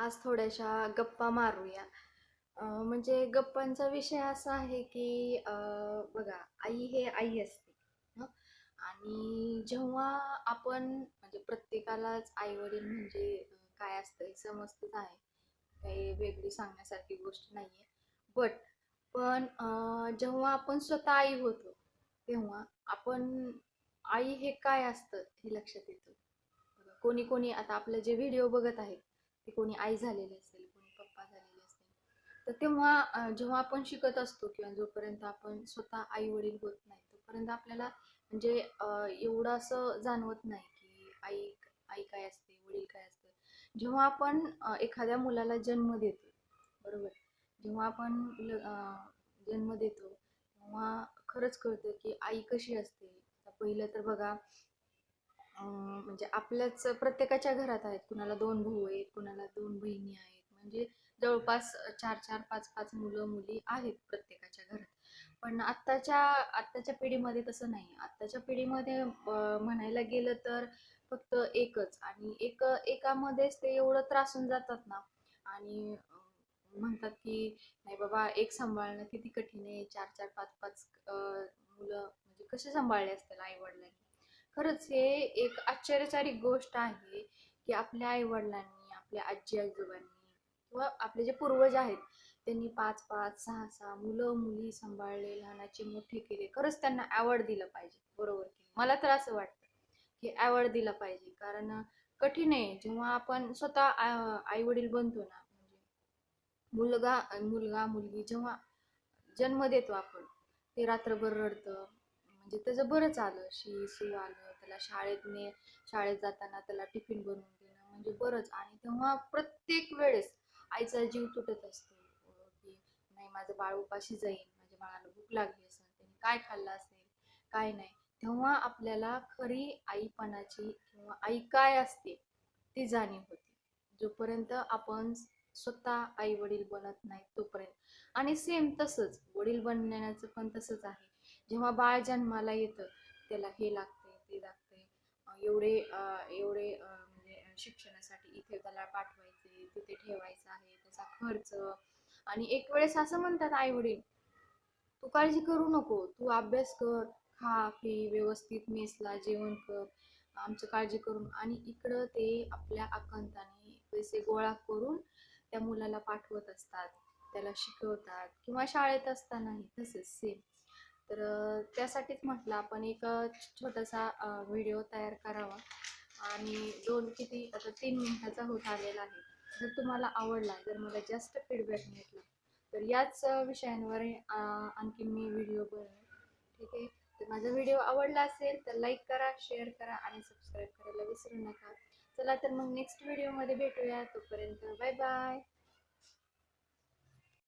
आज थोड्याशा गप्पा मारूया. म्हणजे गप्पांचा विषय असा आहे की बघा आई हे आई असते आणि जेव्हा आपण म्हणजे प्रत्येकालाच आई वडील म्हणजे काय असतं हे समजतच आहे. काही वेगळी सांगण्यासारखी गोष्ट नाही आहे बट पण जेव्हा आपण स्वतः आई होतो तेव्हा आपण आई हे काय असतं हे लक्षात येतं. कोणी कोणी आता आपले जे व्हिडिओ बघत आहेत ते कोणी आई झालेली असेल कोणी पप्पा झालेले असेल. तर तेव्हा जेव्हा आपण शिकत असतो किंवा जोपर्यंत आपण स्वतः आई वडील होत नाही तोपर्यंत आपल्याला म्हणजे एवढं असं जाणवत नाही की आई आई काय असते वडील काय असतं जेव्हा आपण एखाद्या मुलाला जन्म देतो बरोबर? जेव्हा आपण जन्म देतो तेव्हा खरंच कळतं की आई कशी असते. पहिलं तर बघा म्हणजे आपल्याच प्रत्येकाच्या घरात आहेत. कुणाला दोन भाऊ आहेत कुणाला दोन बहिणी आहेत. म्हणजे जवळपास चार चार पाच पाच मुलं मुली आहेत प्रत्येकाच्या घरात. पण आत्ताच्या आत्ताच्या पिढीमध्ये तसं नाही. आत्ताच्या पिढीमध्ये म्हणायला गेलं तर फक्त एकच आणि एक एकामध्येच ते एवढं त्रासून जातात ना. आणि म्हणतात की नाही बाबा एक सांभाळणं किती कठीण आहे. चार चार पाच पाच मुलं म्हणजे कसे सांभाळले असतील आई वडिलांनी खरंच हे एक आश्चर्यचारिक गोष्ट आहे की आपल्या आई वडिलांनी आपल्या आजी आजोबांनी किंवा आपले जे पूर्वज आहेत त्यांनी पाच पाच सहा सहा मुलं मुली सांभाळले लहानाचे मोठे केले. खरंच त्यांना आवड दिलं पाहिजे. बरोबर की मला तर असं वाटतं की आवड दिला पाहिजे. कारण कठीण आहे. जेव्हा आपण स्वतः आई वडील बनतो ना म्हणजे मुलगा मुलगा मुलगी जेव्हा जन्म देतो आपण ते रात्रभर रडतं म्हणजे त्याचं बरंच आलं. शी सू आलं त्याला शाळेत ने शाळेत जाताना त्याला टिफिन बनवून देणं म्हणजे बरंच. आणि तेव्हा प्रत्येक वेळेस आईचा जीव तुटत असतो. की नाही माझं बाळ उपाशी जाईल माझ्या बाळाला भूक लागली असेल त्याने काय खाल्लं असेल काय नाही. तेव्हा आपल्याला खरी आईपणाची किंवा आई काय असते ती जाणीव होते. जोपर्यंत आपण स्वतः आई वडील बनत नाही तोपर्यंत. आणि सेम तसंच वडील बनण्याचं पण तसंच आहे. जेव्हा बाळ जन्माला येतं त्याला हे लागते ते लागते एवढे एवढे म्हणजे शिक्षणासाठी इथे त्याला पाठवायचे तिथे ठेवायचं आहे त्याचा खर्च. आणि एक वेळेस असं म्हणतात आई वडील तू काळजी करू नको तू अभ्यास कर खा पी व्यवस्थित मेसला जेवण कर आमचं काळजी करून. आणि इकडं ते आपल्या आकांताने पैसे गोळा करून त्या मुलाला पाठवत असतात त्याला शिकवतात किंवा शाळेत असतानाही तसेच सेम तर त्यासाठीच म्हटलं आपण एक छोटासा व्हिडिओ तयार करावा. आणि दोन किती आता तीन मिनिटाचा होत आलेला आहे. जर तुम्हाला आवडला जर मला जास्त फीडबॅक मिळाला तर याच विषयांवर आणखी मी व्हिडिओ बनवेन. ठीक आहे? तर माझा व्हिडिओ आवडला असेल तर लाईक करा शेअर करा आणि सबस्क्राईब करायला विसरू नका. चला तर मग नेक्स्ट व्हिडिओमध्ये भेटूया. तोपर्यंत बाय बाय